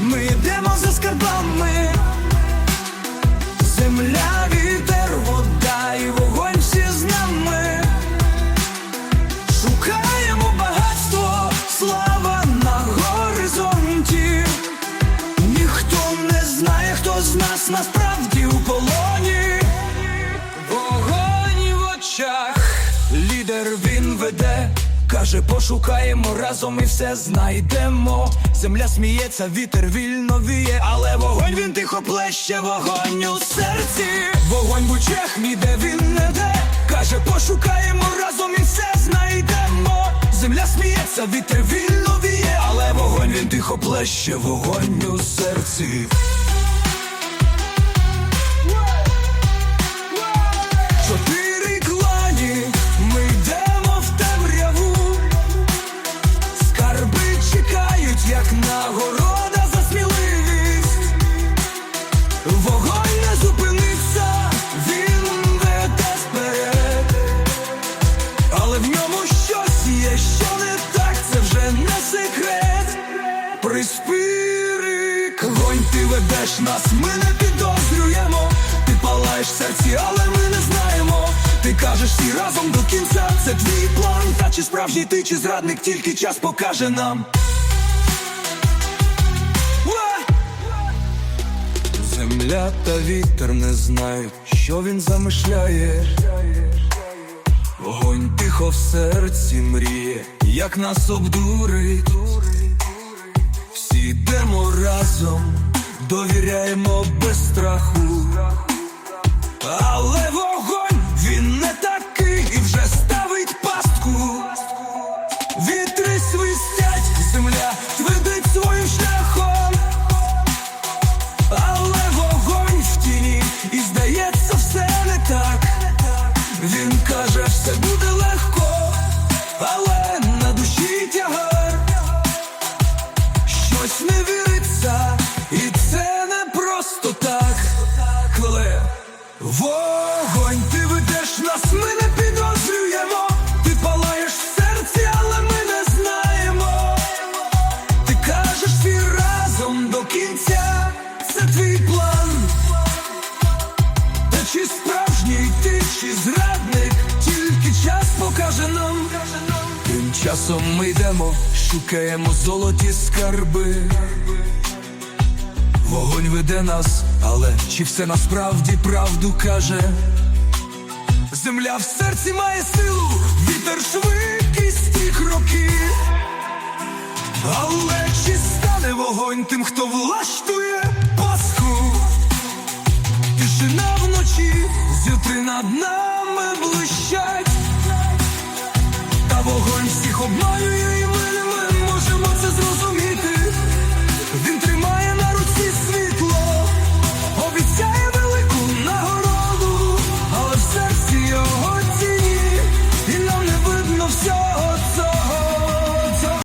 ми йдемо за скарбами. Земля, вітер, вода і вогонь всі з нами. Шукаємо багатство, слава на горизонті. Ніхто не знає, хто з нас насправді Каже, пошукаємо разом і все знайдемо. Земля сміється, вітер вільно віє, але вогонь він тихо плеще, вогонь у серці. Вогонь в очах ніде він не де. Каже, пошукаємо разом і все знайдемо. Земля сміється, вітер вільно віє, але вогонь він тихо плеще, вогонь у серці. Не зупиниться, він веде вперед. Але в ньому щось є, що не так, це вже не секрет. Приспирик, вогонь ти ведеш нас, ми не підозрюємо. Ти палаєш серці, але ми не знаємо. Ти кажеш всі разом до кінця, це твій план. Та чи справжній ти, чи зрадник, тільки час покаже нам. Земля та вітер не знають, що він замишляє. Вогонь тихо в серці мріє, як нас обдурить. Всі йдемо разом, довіряємо без страху. Але вогонь, ти ведеш нас, ми не підозрюємо. Ти палаєш в серці, але ми не знаємо. Ти кажеш всі разом до кінця, це твій план. Та чи справжній ти, чи зрадник, тільки час покаже нам. Тим часом ми йдемо, шукаємо золоті скарби. Вогонь веде нас, але чи все насправді правду каже? Земля в серці має силу, вітер швидкість і кроки. Але чи стане вогонь тим, хто влаштує Пасху? Тишина вночі, зютри над нами блищать, та вогонь всіх обманює